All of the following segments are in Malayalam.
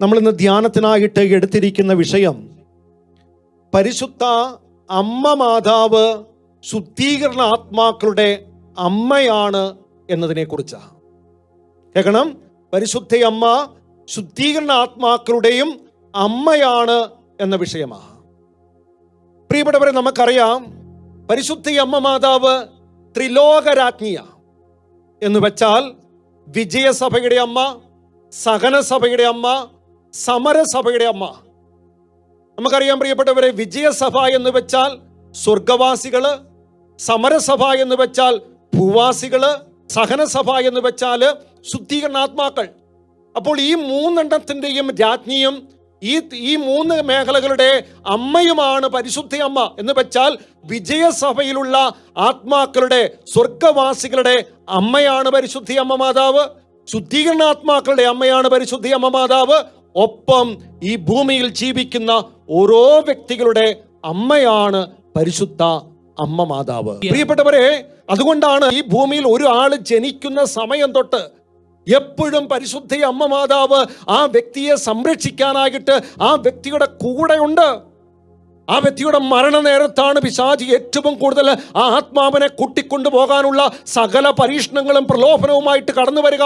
നമ്മൾ ഇന്ന് ധ്യാനത്തിനായിട്ട് എടുത്തിരിക്കുന്ന വിഷയം പരിശുദ്ധ അമ്മ മാതാവ് ശുദ്ധീകരണ ആത്മാക്കളുടെ അമ്മയാണ് എന്നതിനെ കുറിച്ചാണ് കേൾക്കണം? പരിശുദ്ധ അമ്മ ശുദ്ധീകരണ ആത്മാക്കളുടെയും അമ്മയാണ് എന്ന വിഷയമാണ്. പ്രിയപ്പെട്ടവരെ നമുക്കറിയാം പരിശുദ്ധ അമ്മ മാതാവ് ത്രിലോകരാജ്ഞിയ. എന്ന് വെച്ചാൽ വിജയസഭയുടെ അമ്മ സഹനസഭയുടെ അമ്മ സമരസഭയുടെ അമ്മ. നമുക്കറിയാം പ്രിയപ്പെട്ടവരെ വിജയസഭ എന്ന് വെച്ചാൽ സ്വർഗവാസികൾ സമരസഭ എന്ന് വെച്ചാൽ ഭൂവാസികൾ സഹനസഭ എന്ന് വെച്ചാൽ ശുദ്ധീകരണാത്മാക്കൾ. അപ്പോൾ ഈ മൂന്നെണ്ണത്തിന്റെയും രാജ്ഞിയും ഈ ഈ മൂന്ന് മേഖലകളുടെ അമ്മയുമാണ് പരിശുദ്ധ അമ്മ എന്ന് വെച്ചാൽ വിജയസഭയിലുള്ള ആത്മാക്കളുടെ സ്വർഗവാസികളുടെ അമ്മയാണ് പരിശുദ്ധി അമ്മ മാതാവ്. ശുദ്ധീകരണാത്മാക്കളുടെ അമ്മയാണ് പരിശുദ്ധി അമ്മ മാതാവ്. ഒപ്പം ഈ ഭൂമിയിൽ ജീവിക്കുന്ന ഓരോ വ്യക്തികളുടെ അമ്മയാണ് പരിശുദ്ധ അമ്മ മാതാവ്. പ്രിയപ്പെട്ടവരെ അതുകൊണ്ടാണ് ഈ ഭൂമിയിൽ ഒരു ആൾ ജനിക്കുന്ന സമയം തൊട്ട് എപ്പോഴും പരിശുദ്ധ അമ്മ മാതാവ് ആ വ്യക്തിയെ സംരക്ഷിക്കാനായിട്ട് ആ വ്യക്തിയുടെ കൂടെയുണ്ട്. ആ വ്യക്തിയുടെ മരണനേരത്താണ് പിശാചി ഏറ്റവും കൂടുതൽ ആ ആത്മാവിനെ കൂട്ടിക്കൊണ്ടു പോകാനുള്ള സകല പരീക്ഷണങ്ങളും പ്രലോഭനവുമായിട്ട് കടന്നു വരിക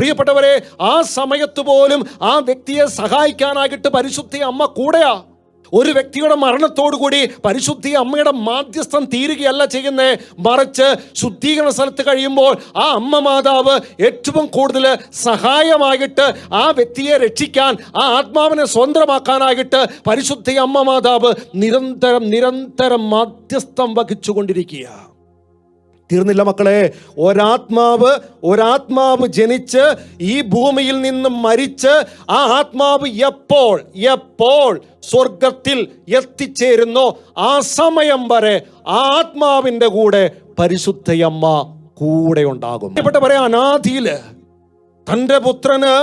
പ്രിയപ്പെട്ടവരെ ആ സമയത്ത് പോലും ആ വ്യക്തിയെ സഹായിക്കാനായിട്ട് പരിശുദ്ധി അമ്മ കൂടെയാ. ഒരു വ്യക്തിയുടെ മരണത്തോടുകൂടി പരിശുദ്ധി അമ്മയുടെ മാധ്യസ്ഥം തീരുകയല്ല ചെയ്യുന്നേ. മറിച്ച് ശുദ്ധീകരണ സ്ഥലത്ത് കഴിയുമ്പോൾ ആ അമ്മ മാതാവ് ഏറ്റവും കൂടുതൽ സഹായമായിട്ട് ആ വ്യക്തിയെ രക്ഷിക്കാൻ ആ ആത്മാവിനെ സ്വന്തമാക്കാനായിട്ട് പരിശുദ്ധി അമ്മ മാതാവ് നിരന്തരം നിരന്തരം മാധ്യസ്ഥം വഹിച്ചുകൊണ്ടിരിക്കുക തീർന്നില്ല മക്കളെ. ഒരാത്മാവ് ഒരാത്മാവ് ജനിച്ച് ഈ ഭൂമിയിൽ നിന്ന് മരിച്ച് ആ ആത്മാവ് എപ്പോൾ എപ്പോൾ സ്വർഗത്തിൽ എത്തിച്ചേരുന്നോ ആ സമയം വരെ ആ ആത്മാവിന്റെ കൂടെ പരിശുദ്ധയമ്മ കൂടെ ഉണ്ടാകും പറയാം അനാദിയിൽ തന്റെ പുത്രന്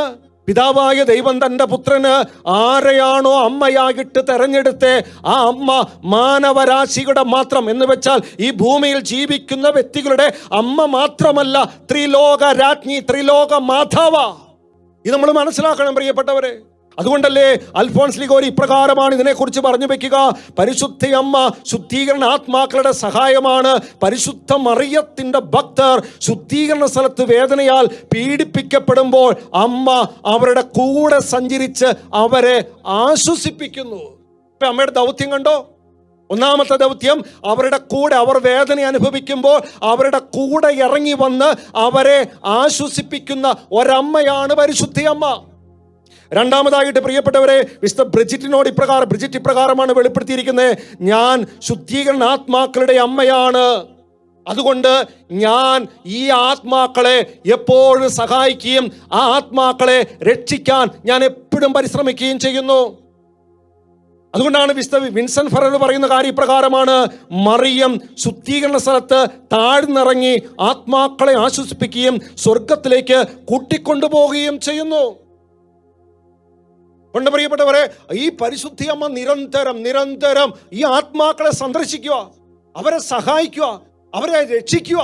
പിതാവായ ദൈവം തന്റെ പുത്രന് ആരെയാണോ അമ്മയായിട്ട് തെരഞ്ഞെടുത്ത് ആ അമ്മ മാനവരാശിയുടെ മാത്രം എന്ന് വെച്ചാൽ ഈ ഭൂമിയിൽ ജീവിക്കുന്ന വ്യക്തികളുടെ അമ്മ മാത്രമല്ല ത്രിലോക രാജ്ഞി ത്രിലോക മാധവ ഇത് നമ്മൾ മനസ്സിലാക്കണം പ്രിയപ്പെട്ടവരെ. അതുകൊണ്ടല്ലേ അൽഫോൺസ് ലിഗോരി ഇപ്രകാരമാണ് ഇതിനെക്കുറിച്ച് പറഞ്ഞു വെക്കുക. പരിശുദ്ധ അമ്മ ശുദ്ധീകരണ ആത്മാക്കളുടെ സഹായമാണ്. പരിശുദ്ധ മറിയത്തിന്റെ ഭക്തർ ശുദ്ധീകരണ സ്ഥലത്ത് വേദനയാൽ പീഡിപ്പിക്കപ്പെടുമ്പോൾ അമ്മ അവരുടെ കൂടെ സഞ്ചരിച്ച് അവരെ ആശ്വസിപ്പിക്കുന്നു. ഇപ്പൊ അമ്മയുടെ ദൗത്യം കണ്ടോ? ഒന്നാമത്തെ ദൗത്യം അവരുടെ കൂടെ അവർ വേദന അനുഭവിക്കുമ്പോൾ അവരുടെ കൂടെ ഇറങ്ങി വന്ന് അവരെ ആശ്വസിപ്പിക്കുന്ന ഒരമ്മയാണ് പരിശുദ്ധി അമ്മ. രണ്ടാമതായിട്ട് പ്രിയപ്പെട്ടവരെ വിശുദ്ധ ബ്രിജിറ്റിനോട് ഇപ്രകാരം ബ്രിജിറ്റ് ഇപ്രകാരമാണ് വെളിപ്പെടുത്തിയിരിക്കുന്നത്. ഞാൻ ശുദ്ധീകരണ ആത്മാക്കളുടെ അമ്മയാണ്. അതുകൊണ്ട് ഞാൻ ഈ ആത്മാക്കളെ എപ്പോഴും സഹായിക്കുകയും ആ ആത്മാക്കളെ രക്ഷിക്കാൻ ഞാൻ എപ്പോഴും പരിശ്രമിക്കുകയും ചെയ്യുന്നു. അതുകൊണ്ടാണ് വിശുദ്ധ വിൻസൻ ഫെറർ പറയുന്ന കാര്യപ്രകാരമാണ് മറിയം ശുദ്ധീകരണ സ്ഥലത്ത് താഴ്ന്നിറങ്ങി ആത്മാക്കളെ ആശ്വസിപ്പിക്കുകയും സ്വർഗത്തിലേക്ക് കൂട്ടിക്കൊണ്ടുപോവുകയും ചെയ്യുന്നു. കൊണ്ട് പ്രിയപ്പെട്ടവരെ ഈ പരിശുദ്ധി അമ്മ നിരന്തരം നിരന്തരം ഈ ആത്മാക്കളെ സന്ദർശിക്കുക അവരെ സഹായിക്കുക അവരെ രക്ഷിക്കുക.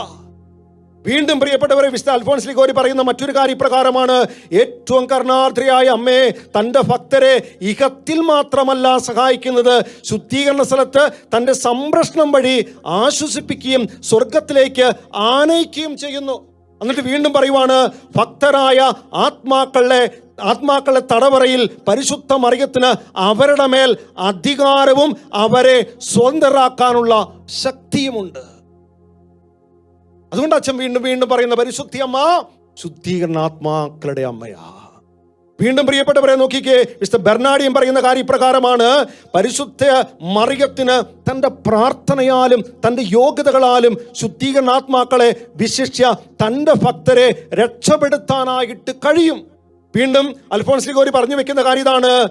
വീണ്ടും പ്രിയപ്പെട്ടവരെ വിശുദ്ധ അൽഫോൺസ് ലിഗോരി പറയുന്ന മറ്റൊരു കാര്യപ്രകാരമാണ് ഏറ്റവും കരുണാർദ്രയായ അമ്മയെ തന്റെ ഭക്തരെ ഇഹത്തിൽ മാത്രമല്ല സഹായിക്കുന്നത്. ശുദ്ധീകരണ സ്ഥലത്ത് തന്റെ സംരക്ഷണം വഴി ആശ്വസിപ്പിക്കുകയും സ്വർഗത്തിലേക്ക് ആനയിക്കുകയും ചെയ്യുന്നു. എന്നിട്ട് വീണ്ടും പറയുവാണ് ഭക്തരായ ആത്മാക്കളെ ആത്മാക്കളെ തടവറയിൽ പരിശുദ്ധ മറിയത്തിന് അവരുടെ മേൽ അധികാരവും അവരെ സ്വതന്ത്രരാക്കാനുള്ള ശക്തിയുമുണ്ട്. അതുകൊണ്ട് അച്ഛൻ വീണ്ടും വീണ്ടും പറയുന്ന പരിശുദ്ധി അമ്മ ശുദ്ധീകരണാത്മാക്കളുടെ അമ്മയാ. വീണ്ടും പ്രിയപ്പെട്ടവരെ നോക്കിക്കേ മിസ്റ്റർ ബെർണാഡിയും പറയുന്ന കാര്യപ്രകാരമാണ് പരിശുദ്ധ മറിയത്തിന് തന്റെ പ്രാർത്ഥനയാലും തന്റെ യോഗ്യതകളാലും ശുദ്ധീകരണാത്മാക്കളെ വിശിഷ്യ തന്റെ ഭക്തരെ രക്ഷപ്പെടുത്താനായിട്ട് കഴിയും. വീണ്ടും അൽഫോൺസ് ഗോരി പറഞ്ഞു വെക്കുന്ന കാര്യം ഇതാണ്.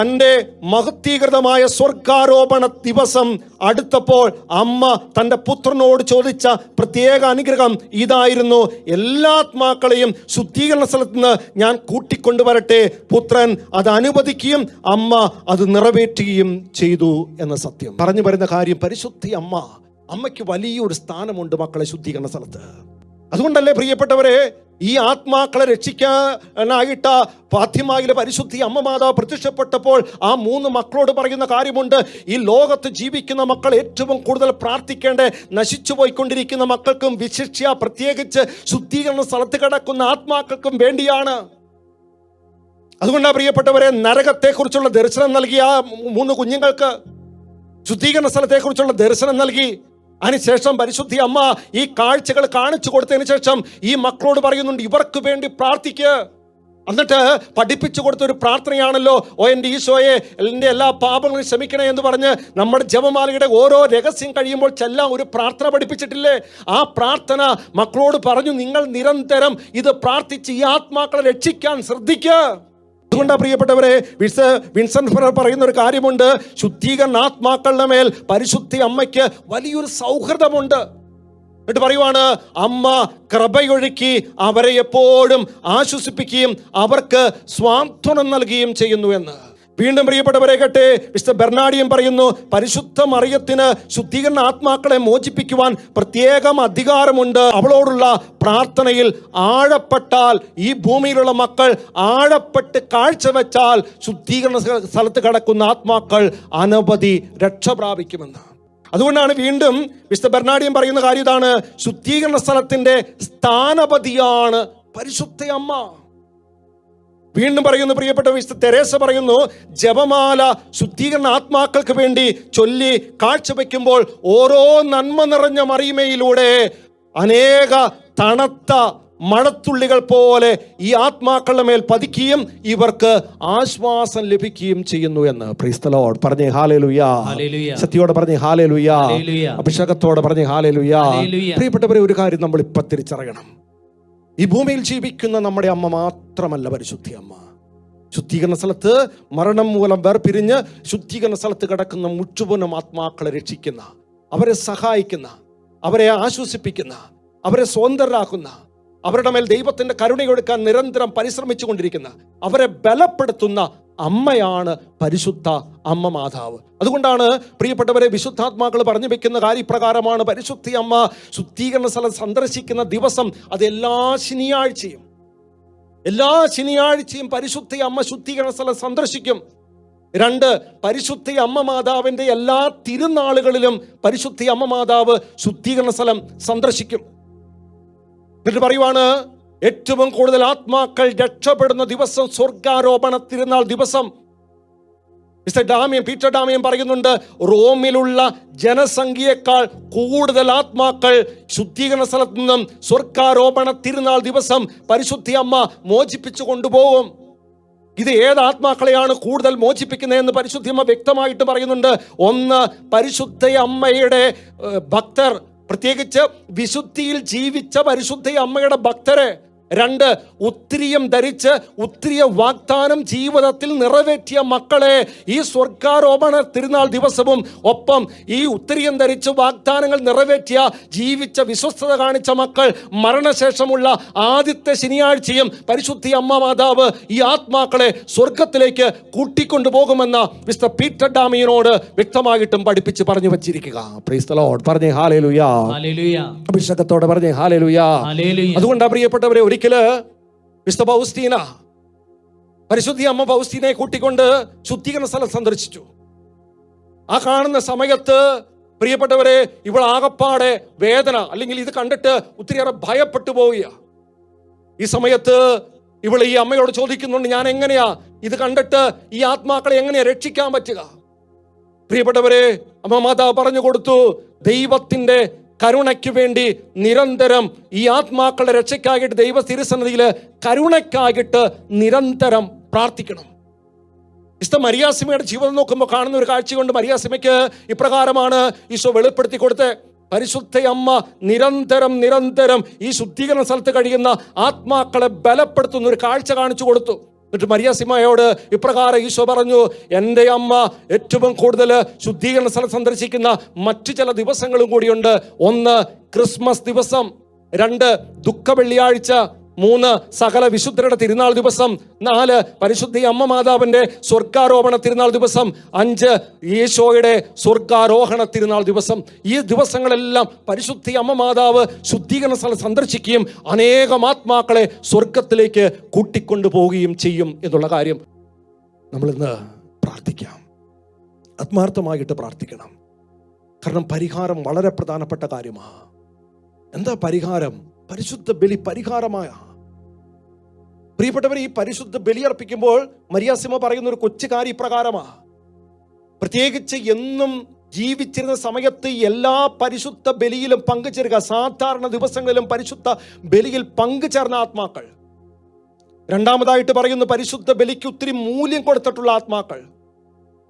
തന്റെ മഹത്തീകൃതമായ സ്വർഗാരോപണ ദിവസം അടുത്തപ്പോൾ അമ്മ തന്റെ പുത്രനോട് ചോദിച്ച പ്രത്യേക അനുഗ്രഹം ഇതായിരുന്നു. എല്ലാ ആത്മാക്കളെയും ശുദ്ധീകരണ സ്ഥലത്ത് നിന്ന് ഞാൻ കൂട്ടിക്കൊണ്ടുവരട്ടെ. പുത്രൻ അത് അനുവദിക്കുകയും അമ്മ അത് നിറവേറ്റുകയും ചെയ്തു എന്ന സത്യം. പറഞ്ഞു വരുന്ന കാര്യം പരിശുദ്ധി അമ്മ. അമ്മയ്ക്ക് വലിയൊരു സ്ഥാനമുണ്ട് മക്കളെ ശുദ്ധീകരണ സ്ഥലത്ത്. അതുകൊണ്ടല്ലേ പ്രിയപ്പെട്ടവരെ ഈ ആത്മാക്കളെ രക്ഷിക്കാനായിട്ട് ഫാത്തിമായിലെ പരിശുദ്ധി അമ്മ മാതാവ് പ്രത്യക്ഷപ്പെട്ടപ്പോൾ ആ മൂന്ന് മക്കളോട് പറയുന്ന കാര്യമുണ്ട്. ഈ ലോകത്ത് ജീവിക്കുന്ന മക്കൾ ഏറ്റവും കൂടുതൽ പ്രാർത്ഥിക്കേണ്ട നശിച്ചു പോയിക്കൊണ്ടിരിക്കുന്ന മക്കൾക്കും വിശിഷ്യ പ്രത്യേകിച്ച് ശുദ്ധീകരണ സ്ഥലത്ത് കിടക്കുന്ന ആത്മാക്കൾക്കും വേണ്ടിയാണ്. അതുകൊണ്ടാണ് പ്രിയപ്പെട്ടവരെ നരകത്തെക്കുറിച്ചുള്ള ദർശനം നൽകിയ ആ മൂന്ന് കുഞ്ഞുങ്ങൾക്ക് ശുദ്ധീകരണ സ്ഥലത്തെക്കുറിച്ചുള്ള ദർശനം നൽകി. അതിനുശേഷം പരിശുദ്ധി അമ്മ ഈ കാഴ്ചകൾ കാണിച്ചു കൊടുത്തതിന് ശേഷം ഈ മക്കളോട് പറയുന്നുണ്ട് ഇവർക്ക് വേണ്ടി പ്രാർത്ഥിക്കുക എന്നിട്ട് പഠിപ്പിച്ചു കൊടുത്ത ഒരു പ്രാർത്ഥനയാണല്ലോ ഓ എന്റെ ഈശോയെ എന്റെ എല്ലാ പാപങ്ങളും ക്ഷമിക്കണേ എന്ന് പറഞ്ഞ് നമ്മുടെ ജപമാലയുടെ ഓരോ രഹസ്യം കഴിയുമ്പോൾ ചെല്ലാം ഒരു പ്രാർത്ഥന പഠിപ്പിച്ചിട്ടില്ലേ? ആ പ്രാർത്ഥന മക്കളോട് പറഞ്ഞു നിങ്ങൾ നിരന്തരം ഇത് പ്രാർത്ഥിച്ച് ഈ ആത്മാക്കളെ രക്ഷിക്കാൻ ശ്രദ്ധിക്കുക അതുകൊണ്ടാണ് പ്രിയപ്പെട്ടവരെ വിൻസ ഫെറർ പറയുന്ന ഒരു കാര്യമുണ്ട് ശുദ്ധീകരണാത്മാക്കളുടെ മേൽ പരിശുദ്ധി അമ്മയ്ക്ക് വലിയൊരു സൗഹൃദമുണ്ട്. എന്നിട്ട് പറയുവാണ് അമ്മ കൃപയൊഴുക്കി അവരെ എപ്പോഴും ആശ്വസിപ്പിക്കുകയും അവർക്ക് സ്വാന്തനം നൽകുകയും ചെയ്യുന്നു എന്ന്. വീണ്ടും പ്രിയപ്പെട്ടവരെ കേട്ടെ മിസ്റ്റർ ബെർണാഡിയും പറയുന്നു പരിശുദ്ധ മറിയത്തിന് ശുദ്ധീകരണ ആത്മാക്കളെ മോചിപ്പിക്കുവാൻ പ്രത്യേകം അധികാരമുണ്ട്. അവളോടുള്ള പ്രാർത്ഥനയിൽ ആഴപ്പെട്ടാൽ ഈ ഭൂമിയിലുള്ള മക്കൾ ആഴപ്പെട്ട് കാഴ്ചവെച്ചാൽ ശുദ്ധീകരണ സ്ഥലത്ത് കിടക്കുന്ന ആത്മാക്കൾ അനവധി രക്ഷ പ്രാപിക്കുമെന്ന്. അതുകൊണ്ടാണ് വീണ്ടും മിസ്റ്റർ ബെർണാഡിയം പറയുന്ന കാര്യം ഇതാണ് ശുദ്ധീകരണ സ്ഥലത്തിന്റെ സ്ഥാനപതിയാണ് പരിശുദ്ധ അമ്മ വീണ്ടും പറയുന്നു പ്രിയപ്പെട്ട വിശുദ്ധ തെരേസ പറയുന്നു ജപമാല ശുദ്ധീകരണ ആത്മാക്കൾക്ക് വേണ്ടി ചൊല്ലി കാഴ്ചവെക്കുമ്പോൾ ഓരോ നന്മ നിറഞ്ഞ മറിയുമയിലൂടെ അനേക തണുത്ത മണത്തുള്ളികൾ പോലെ ഈ ആത്മാക്കളുടെ മേൽ പതിക്കുകയും ഇവർക്ക് ആശ്വാസം ലഭിക്കുകയും ചെയ്യുന്നു എന്ന്. പ്രീസ്തലോട് പറഞ്ഞേ ഹാലേലുയാ. സത്യോട് പറഞ്ഞേ ഹാലേലുയാ. അഭിഷേകത്തോടെ പറഞ്ഞേ ഹാലേലുയാ. പ്രിയപ്പെട്ടവരെ ഒരു കാര്യം നമ്മൾ ഇപ്പൊ തിരിച്ചറിയണം. ഈ ഭൂമിയിൽ ജീവിക്കുന്ന നമ്മുടെ അമ്മ മാത്രമല്ല പരിശുദ്ധി അമ്മ. ശുദ്ധീകരണ സ്ഥലത്ത് മരണം മൂലം വേർപിരിഞ്ഞ് ശുദ്ധീകരണ സ്ഥലത്ത് കിടക്കുന്ന മുഴുവനും ആത്മാക്കളെ രക്ഷിക്കുന്ന അവരെ സഹായിക്കുന്ന അവരെ ആശ്വസിപ്പിക്കുന്ന അവരെ സ്വതന്ത്രരാക്കുന്ന അവരുടെ മേൽ ദൈവത്തിന്റെ കരുണയൊടുക്കാൻ നിരന്തരം പരിശ്രമിച്ചു കൊണ്ടിരിക്കുന്ന അവരെ ബലപ്പെടുത്തുന്ന അമ്മയാണ് പരിശുദ്ധ അമ്മ മാതാവ്. അതുകൊണ്ടാണ് പ്രിയപ്പെട്ടവരെ വിശുദ്ധാത്മാക്കൾ പറഞ്ഞു വെക്കുന്ന കാര്യപ്രകാരമാണ് പരിശുദ്ധി അമ്മ ശുദ്ധീകരണ സ്ഥലം സന്ദർശിക്കുന്ന ദിവസം അത് എല്ലാ ശനിയാഴ്ചയും എല്ലാ ശനിയാഴ്ചയും പരിശുദ്ധ അമ്മ ശുദ്ധീകരണ സ്ഥലം സന്ദർശിക്കും. രണ്ട് പരിശുദ്ധ അമ്മ മാതാവിന്റെ എല്ലാ തിരുനാളുകളിലും പരിശുദ്ധ അമ്മ മാതാവ് ശുദ്ധീകരണ സ്ഥലം സന്ദർശിക്കും. എന്നിട്ട് പറയുവാണ് ഏറ്റവും കൂടുതൽ ആത്മാക്കൾ രക്ഷപ്പെടുന്ന ദിവസം സ്വർഗാരോപണ തിരുനാൾ ദിവസം. മിസ്റ്റർ ഡാമിയൻ പീറ്റർ ഡാമിയൻ പറയുന്നുണ്ട് റോമിലുള്ള ജനസംഖ്യയേക്കാൾ കൂടുതൽ ആത്മാക്കൾ ശുദ്ധീകരണ സ്ഥലത്ത് നിന്നും സ്വർഗാരോപണ തിരുനാൾ ദിവസം പരിശുദ്ധി അമ്മ മോചിപ്പിച്ചു കൊണ്ടുപോകും. ഇത് ഏത് ആത്മാക്കളെയാണ് കൂടുതൽ മോചിപ്പിക്കുന്നതെന്ന് പരിശുദ്ധി അമ്മ വ്യക്തമായിട്ട് പറയുന്നുണ്ട്. ഒന്ന് പരിശുദ്ധ അമ്മയുടെ ഭക്തർ. പ്രത്യേകിച്ച് വിശുദ്ധിയിൽ ജീവിച്ച പരിശുദ്ധ അമ്മയുടെ ഭക്തരെ. രണ്ട് ഉത്തിരിയം ധരിച്ച് ഉത്തിരിയ വാഗ്ദാനം ജീവിതത്തിൽ നിറവേറ്റിയ മക്കളെ ഈ സ്വർഗാരോപണ തിരുനാൾ ദിവസവും ഒപ്പം ഈ ഉത്തിരിയം ധരിച്ച് വാഗ്ദാനങ്ങൾ നിറവേറ്റിയ ജീവിച്ച വിശ്വസ്തത കാണിച്ച മക്കൾ മരണശേഷമുള്ള ആദ്യത്തെ ശനിയാഴ്ചയും പരിശുദ്ധി അമ്മ മാതാവ് ഈ ആത്മാക്കളെ സ്വർഗത്തിലേക്ക് കൂട്ടിക്കൊണ്ടുപോകുമെന്ന മിസ്റ്റർ പീറ്റർ ഡാമിയനോട് വ്യക്തമായിട്ടും പഠിപ്പിച്ച് പറഞ്ഞു വച്ചിരിക്കുക. പറഞ്ഞേ ഹാലേലുയാ. അഭിഷേകത്തോടെ പറഞ്ഞേ ഹാലേലുയാ ഹല്ലേലൂയ. പ്രിയപ്പെട്ടവരെ പ്രിയപ്പെട്ടവരെ ഒരിക്കൽ വിശുദ്ധ പൗസ്തീന പരിശുദ്ധി അമ്മ പൗസ്തീനെ കൂട്ടിക്കൊണ്ട് ശുദ്ധീകരണ സ്ഥലം സന്ദർശിച്ചു. ആ കാണുന്ന സമയത്ത് പ്രിയപ്പെട്ടവരെ ഇവൾ ആകപ്പാടെ വേദന അല്ലെങ്കിൽ ഇത് കണ്ടിട്ട് ഒത്തിരിയേറെ ഭയപ്പെട്ടു പോവുക ഈ സമയത്ത് ഇവൾ ഈ അമ്മയോട് ചോദിക്കുന്നുണ്ട് ഞാൻ എങ്ങനെയാ? ഇത് കണ്ടിട്ട് ഈ ആത്മാക്കളെ എങ്ങനെയാ രക്ഷിക്കാൻ പറ്റുക? പ്രിയപ്പെട്ടവരെ അമ്മ മാതാവ് പറഞ്ഞു കൊടുത്തു ദൈവത്തിന്റെ കരുണയ്ക്ക് വേണ്ടി നിരന്തരം ഈ ആത്മാക്കളുടെ രക്ഷയ്ക്കായിട്ട് ദൈവ തിരുസന്നിധിയിൽ കരുണയ്ക്കായിട്ട് നിരന്തരം പ്രാർത്ഥിക്കണം. ഇഷ്ടം മരിയാസിമയുടെ ജീവിതം നോക്കുമ്പോൾ കാണുന്ന ഒരു കാഴ്ച കൊണ്ട് മരിയാസിമയ്ക്ക് ഇപ്രകാരമാണ് ഈശോ വെളിപ്പെടുത്തി കൊടുത്ത് പരിശുദ്ധ അമ്മ നിരന്തരം നിരന്തരം ഈ ശുദ്ധീകരണ സ്ഥലത്ത് കഴിയുന്ന ആത്മാക്കളെ ബലപ്പെടുത്തുന്ന ഒരു കാഴ്ച കാണിച്ചു കൊടുത്തു. എന്നിട്ട് മരിയാസിമയോട് ഇപ്രകാരം ഈശോ പറഞ്ഞു എന്റെ അമ്മ ഏറ്റവും കൂടുതൽ ശുദ്ധീകരണ സ്ഥലം സന്ദർശിക്കുന്ന മറ്റു ചില ദിവസങ്ങളും കൂടിയുണ്ട്. ഒന്ന് ക്രിസ്മസ് ദിവസം രണ്ട് ദുഃഖ വെള്ളിയാഴ്ച മൂന്ന് സകല വിശുദ്ധരുടെ തിരുനാൾ ദിവസം നാല് പരിശുദ്ധി അമ്മ മാതാവിന്റെ സ്വർഗാരോപണ തിരുനാൾ ദിവസം അഞ്ച് ഈശോയുടെ സ്വർഗാരോഹണ തിരുനാൾ ദിവസം. ഈ ദിവസങ്ങളെല്ലാം പരിശുദ്ധി അമ്മ മാതാവ് ശുദ്ധീകരണ സ്ഥലം സന്ദർശിക്കുകയും അനേകം ആത്മാക്കളെ സ്വർഗത്തിലേക്ക് കൂട്ടിക്കൊണ്ടു പോവുകയും ചെയ്യും എന്നുള്ള കാര്യം നമ്മളിന്ന് പ്രാർത്ഥിക്കാം. ആത്മാർത്ഥമായിട്ട് പ്രാർത്ഥിക്കണം. കാരണം പരിഹാരം വളരെ പ്രധാനപ്പെട്ട കാര്യമാണ് എന്താ പരിഹാരം? പരിശുദ്ധ ബലി പരിഹാരമായ. പ്രിയപ്പെട്ടവർ ഈ പരിശുദ്ധ ബലിയർപ്പിക്കുമ്പോൾ മരിയാസിമ പറയുന്ന ഒരു കൊച്ചു കാര്യ പ്രകാരമാ പ്രത്യേകിച്ച് എന്നും ജീവിച്ചിരുന്ന സമയത്ത് എല്ലാ പരിശുദ്ധ ബലിയിലും പങ്കുചേരുക. സാധാരണ ദിവസങ്ങളിലും പരിശുദ്ധ ബലിയിൽ പങ്കുചേർന്ന ആത്മാക്കൾ. രണ്ടാമതായിട്ട് പറയുന്നു പരിശുദ്ധ ബലിക്ക് ഒത്തിരി മൂല്യം കൊടുത്തിട്ടുള്ള ആത്മാക്കൾ.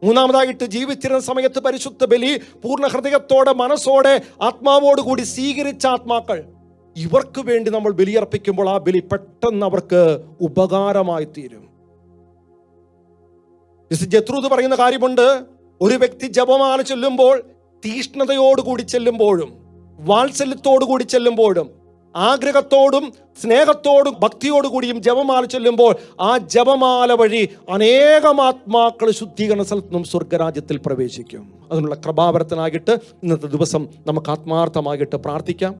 മൂന്നാമതായിട്ട് ജീവിച്ചിരുന്ന സമയത്ത് പരിശുദ്ധ ബലി പൂർണ ഹൃദയത്തോടെ മനസ്സോടെ ആത്മാവോടുകൂടി സ്വീകരിച്ച ആത്മാക്കൾ. ഇവർക്ക് വേണ്ടി നമ്മൾ ബലിയർപ്പിക്കുമ്പോൾ ആ ബലി പെട്ടെന്ന് അവർക്ക് ഉപകാരമായി തീരും ജത്രൂത് പറയുന്ന കാര്യമുണ്ട്. ഒരു വ്യക്തി ജപമാല ചൊല്ലുമ്പോൾ തീഷ്ണതയോടുകൂടി ചെല്ലുമ്പോഴും വാത്സല്യത്തോടുകൂടി ചെല്ലുമ്പോഴും ആഗ്രഹത്തോടും സ്നേഹത്തോടും ഭക്തിയോടുകൂടിയും ജപമാല ചൊല്ലുമ്പോൾ ആ ജപമാല വഴി അനേകം ആത്മാക്കൾ ശുദ്ധീകരണ സ്ഥലത്ത് നിന്നും സ്വർഗരാജ്യത്തിൽ പ്രവേശിക്കും. അതിനുള്ള കൃപാവരത്തിനായിട്ട് ഇന്നത്തെ ദിവസം നമുക്ക് ആത്മാർത്ഥമായിട്ട് പ്രാർത്ഥിക്കാം.